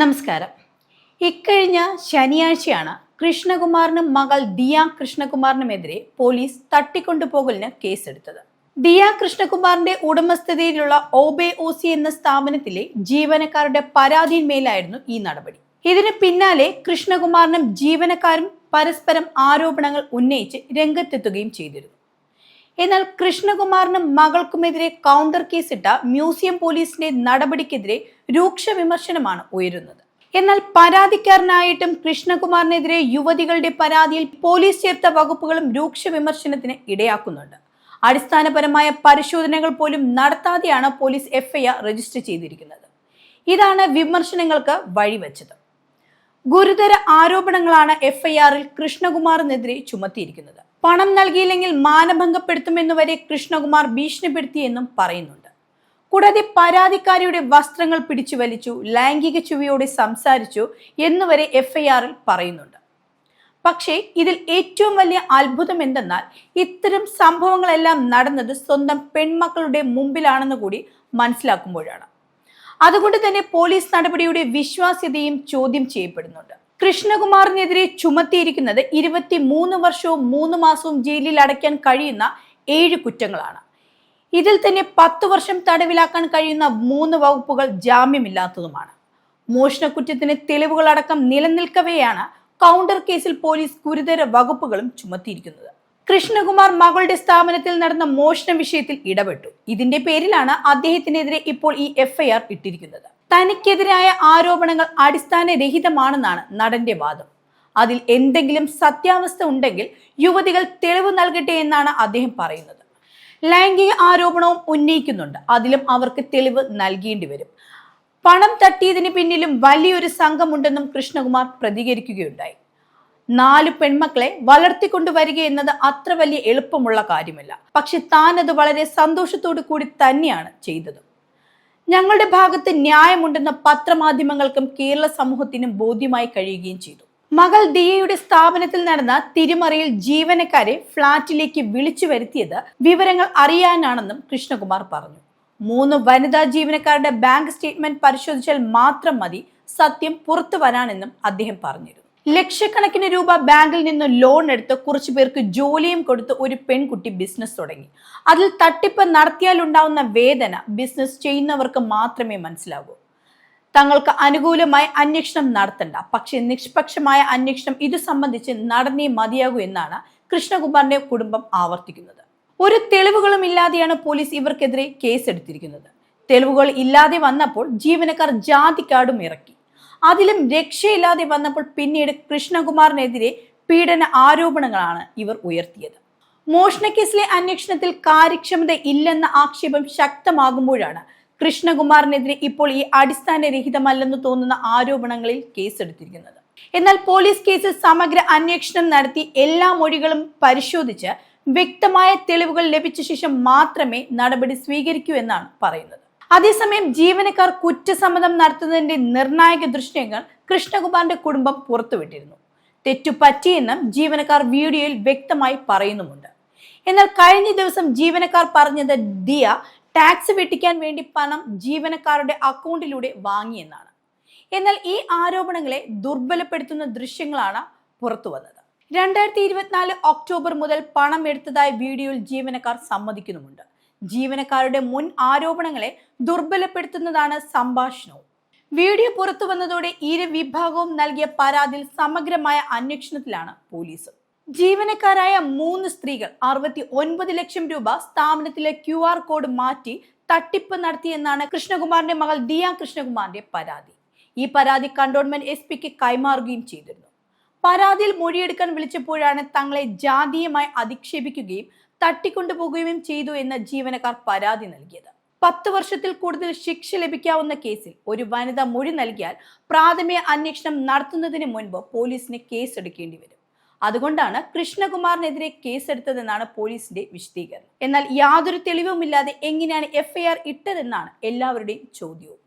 നമസ്കാരം. ഇക്കഴിഞ്ഞ ശനിയാഴ്ചയാണ് കൃഷ്ണകുമാറിനും മകൾ ദിയ കൃഷ്ണകുമാറിനുമെതിരെ പോലീസ് തട്ടിക്കൊണ്ടുപോകലിന് കേസെടുത്തത്. ദിയ കൃഷ്ണകുമാറിന്റെ ഉടമസ്ഥതയിലുള്ള ഓബെ ഒ സി എന്ന സ്ഥാപനത്തിലെ ജീവനക്കാരുടെ പരാതിയിന്മേലായിരുന്നു ഈ നടപടി. ഇതിന് പിന്നാലെ കൃഷ്ണകുമാറിനും ജീവനക്കാരും പരസ്പരം ആരോപണങ്ങൾ ഉന്നയിച്ച് രംഗത്തെത്തുകയും ചെയ്തിരുന്നു. എന്നാൽ കൃഷ്ണകുമാറിനും മകൾക്കുമെതിരെ കൗണ്ടർ കേസിട്ട മ്യൂസിയം പോലീസിന്റെ നടപടിക്കെതിരെ രൂക്ഷ വിമർശനമാണ് ഉയരുന്നത്. എന്നാൽ പരാതിക്കാരനായിട്ടും കൃഷ്ണകുമാറിനെതിരെ യുവതികളുടെ പരാതിയിൽ പോലീസ് ചേർത്ത വകുപ്പുകളും രൂക്ഷ വിമർശനത്തിന് ഇടയാക്കുന്നുണ്ട്. അടിസ്ഥാനപരമായ പരിശോധനകൾ പോലും നടത്താതെയാണ് പോലീസ് എഫ്ഐആർ രജിസ്റ്റർ ചെയ്തിരിക്കുന്നത്. ഇതാണ് വിമർശനങ്ങൾക്ക് വഴിവെച്ചത്. ഗുരുതര ആരോപണങ്ങളാണ് എഫ്ഐആറിൽ കൃഷ്ണകുമാറിനെതിരെ ചുമത്തിയിരിക്കുന്നത്. പണം നൽകിയില്ലെങ്കിൽ മാനഭംഗപ്പെടുത്തുമെന്ന് വരെ കൃഷ്ണകുമാർ ഭീഷണിപ്പെടുത്തിയെന്നും പറയുന്നുണ്ട്. കൂടാതെ പരാതിക്കാരിയുടെ വസ്ത്രങ്ങൾ പിടിച്ചു വലിച്ചു ലൈംഗിക ചുവയോടെ സംസാരിച്ചു എന്നുവരെ എഫ്ഐആറിൽ പറയുന്നുണ്ട്. പക്ഷേ ഇതിൽ ഏറ്റവും വലിയ അത്ഭുതം എന്തെന്നാൽ ഇത്തരം സംഭവങ്ങളെല്ലാം നടന്നത് സ്വന്തം പെൺമക്കളുടെ മുമ്പിലാണെന്ന് കൂടി മനസ്സിലാക്കുമ്പോഴാണ്. അതുകൊണ്ട് തന്നെ പോലീസ് നടപടിയുടെ വിശ്വാസ്യതയും ചോദ്യം ചെയ്യപ്പെടുന്നുണ്ട്. കൃഷ്ണകുമാറിനെതിരെ ചുമത്തിയിരിക്കുന്നത് ഇരുപത്തി മൂന്ന് വർഷവും മൂന്ന് മാസവും ജയിലിൽ അടയ്ക്കാൻ കഴിയുന്ന ഏഴ് കുറ്റങ്ങളാണ്. ഇതിൽ തന്നെ പത്ത് വർഷം തടവിലാക്കാൻ കഴിയുന്ന മൂന്ന് വകുപ്പുകൾ ജാമ്യമില്ലാത്തതുമാണ്. മോഷണക്കുറ്റത്തിന് തെളിവുകളടക്കം നിലനിൽക്കവെയാണ് കൗണ്ടർ കേസിൽ പോലീസ് ഗുരുതര വകുപ്പുകളും ചുമത്തിയിരിക്കുന്നത്. കൃഷ്ണകുമാർ മകളുടെ സ്ഥാപനത്തിൽ നടന്ന മോഷണ വിഷയത്തിൽ ഇടപെട്ടു. ഇതിന്റെ പേരിലാണ് അദ്ദേഹത്തിനെതിരെ ഇപ്പോൾ ഈ എഫ്ഐആർ ഇട്ടിരിക്കുന്നത്. തനിക്കെതിരായ ആരോപണങ്ങൾ അടിസ്ഥാനരഹിതമാണെന്നാണ് നടന്റെ വാദം. അതിൽ എന്തെങ്കിലും സത്യാവസ്ഥ ഉണ്ടെങ്കിൽ യുവതികൾ തെളിവ് നൽകട്ടെ എന്നാണ് അദ്ദേഹം പറയുന്നത്. ലൈംഗിക ആരോപണവും ഉന്നയിക്കുന്നുണ്ട്. അതിലും അവർക്ക് തെളിവ് നൽകേണ്ടി വരും. പണം തട്ടിയതിന് പിന്നിലും വലിയൊരു സംഘമുണ്ടെന്നും കൃഷ്ണകുമാർ പ്രതികരിക്കുകയുണ്ടായി. നാല് പെൺമക്കളെ വളർത്തിക്കൊണ്ടുവരിക എന്നത് അത്ര വലിയ എളുപ്പമുള്ള കാര്യമല്ല. പക്ഷെ താനത് വളരെ സന്തോഷത്തോടു കൂടി തന്നെയാണ് ചെയ്തത്. ഞങ്ങളുടെ ഭാഗത്ത് ന്യായമുണ്ടെന്ന് പത്രമാധ്യമങ്ങൾക്കും കേരള സമൂഹത്തിനും ബോധ്യമായി കഴിയുകയും ചെയ്തു. മകൾ ദിയയുടെ സ്ഥാപനത്തിൽ നടന്ന തിരിമറിയിൽ ജീവനക്കാരെ ഫ്ളാറ്റിലേക്ക് വിളിച്ചു വരുത്തിയത് വിവരങ്ങൾ അറിയാനാണെന്നും കൃഷ്ണകുമാർ പറഞ്ഞു. മൂന്ന് വനിതാ ജീവനക്കാരുടെ ബാങ്ക് സ്റ്റേറ്റ്മെന്റ് പരിശോധിച്ചാൽ മാത്രം മതി സത്യം പുറത്തു വരാനെന്നും അദ്ദേഹം പറഞ്ഞിരുന്നു. ലക്ഷക്കണക്കിന് രൂപ ബാങ്കിൽ നിന്ന് ലോൺ എടുത്ത് കുറച്ചു പേർക്ക് ജോലിയും കൊടുത്ത് ഒരു പെൺകുട്ടി ബിസിനസ് തുടങ്ങി. അതിൽ തട്ടിപ്പ് നടത്തിയാൽ ഉണ്ടാവുന്ന വേദന ബിസിനസ് ചെയ്യുന്നവർക്ക് മാത്രമേ മനസ്സിലാകൂ തങ്ങൾക്ക് അനുകൂലമായി അന്വേഷണം നടത്തണ്ട. പക്ഷേ നിഷ്പക്ഷമായ അന്വേഷണം ഇത് സംബന്ധിച്ച് നടന്നേ മതിയാകൂ എന്നാണ് കൃഷ്ണകുമാറിന്റെ കുടുംബം ആവർത്തിക്കുന്നത്. ഒരു തെളിവുകളും ഇല്ലാതെയാണ് പോലീസ് ഇവർക്കെതിരെ കേസെടുത്തിരിക്കുന്നത്. തെളിവുകൾ ഇല്ലാതെ വന്നപ്പോൾ ജീവനക്കാർ ജാതിക്കാടും ഇറക്കി. അതിലും രക്ഷയില്ലാതെ വന്നപ്പോൾ പിന്നീട് കൃഷ്ണകുമാറിനെതിരെ പീഡന ആരോപണങ്ങളാണ് ഇവർ ഉയർത്തിയത്. മോഷണക്കേസിലെ അന്വേഷണത്തിൽ കാര്യക്ഷമത ഇല്ലെന്ന ആക്ഷേപം ശക്തമാകുമ്പോഴാണ് കൃഷ്ണകുമാറിനെതിരെ ഇപ്പോൾ ഈ അടിസ്ഥാനരഹിതമല്ലെന്ന് തോന്നുന്ന ആരോപണങ്ങളിൽ കേസെടുത്തിരിക്കുന്നത്. എന്നാൽ പോലീസ് കേസിൽ സമഗ്ര അന്വേഷണം നടത്തി എല്ലാ മൊഴികളും പരിശോധിച്ച് വ്യക്തമായ തെളിവുകൾ ലഭിച്ച ശേഷം മാത്രമേ നടപടി സ്വീകരിക്കൂ എന്നാണ് പറയുന്നത്. അതേസമയം ജീവനക്കാർ കുറ്റസമ്മതം നടത്തുന്നതിന്റെ നിർണായക ദൃശ്യങ്ങൾ കൃഷ്ണകുമാറിന്റെ കുടുംബം പുറത്തുവിട്ടിരുന്നു. തെറ്റു പറ്റിയെന്നും ജീവനക്കാർ വീഡിയോയിൽ വ്യക്തമായി പറയുന്നുമുണ്ട്. എന്നാൽ കഴിഞ്ഞ ദിവസം ജീവനക്കാർ പറഞ്ഞത് ദിയ ടാക്സ് വെട്ടിക്കാൻ വേണ്ടി പണം ജീവനക്കാരുടെ അക്കൗണ്ടിലൂടെ വാങ്ങിയെന്നാണ്. എന്നാൽ ഈ ആരോപണങ്ങളെ ദുർബലപ്പെടുത്തുന്ന ദൃശ്യങ്ങളാണ് പുറത്തു വന്നത്. രണ്ടായിരത്തി ഇരുപത്തിനാല് ഒക്ടോബർ മുതൽ പണം എടുത്തതായി വീഡിയോയിൽ ജീവനക്കാർ സമ്മതിക്കുന്നുമുണ്ട്. ജീവനക്കാരുടെ മുൻ ആരോപണങ്ങളെ ദുർബലപ്പെടുത്തുന്നതാണ് സംഭാഷണവും. വീഡിയോ പുറത്തു വന്നതോടെ ഇരു വിഭാഗവും നൽകിയ പരാതിയിൽ സമഗ്രമായ അന്വേഷണത്തിലാണ് പോലീസ്. ജീവനക്കാരായ മൂന്ന് സ്ത്രീകൾ അറുപത്തി ഒൻപത് ലക്ഷം രൂപ സ്ഥാപനത്തിലെ ക്യു ആർ കോഡ് മാറ്റി തട്ടിപ്പ് നടത്തിയെന്നാണ് കൃഷ്ണകുമാറിന്റെ മകൾ ദിയ കൃഷ്ണകുമാറിന്റെ പരാതി. ഈ പരാതി കണ്ടോൺമെന്റ് എസ് പിക്ക് കൈമാറുകയും ചെയ്തിരുന്നു. പരാതിയിൽ മൊഴിയെടുക്കാൻ വിളിച്ചപ്പോഴാണ് തങ്ങളെ ജാതീയമായി അധിക്ഷേപിക്കുകയും തട്ടിക്കൊണ്ടുപോകുകയും ചെയ്തു എന്ന് ജീവനക്കാർ പരാതി നൽകിയത്. പത്ത് വർഷത്തിൽ കൂടുതൽ ശിക്ഷ ലഭിക്കാവുന്ന കേസിൽ ഒരു വനിത മൊഴി നൽകിയാൽ പ്രാഥമിക അന്വേഷണം നടത്തുന്നതിന് മുൻപ് പോലീസിന് കേസെടുക്കേണ്ടി വരും. അതുകൊണ്ടാണ് കൃഷ്ണകുമാറിനെതിരെ കേസെടുത്തതെന്നാണ് പോലീസിന്റെ വിശദീകരണം. എന്നാൽ യാതൊരു തെളിവുമില്ലാതെ എങ്ങനെയാണ് എഫ്ഐആർ ഇട്ടതെന്നാണ് എല്ലാവരുടെയും ചോദ്യവും.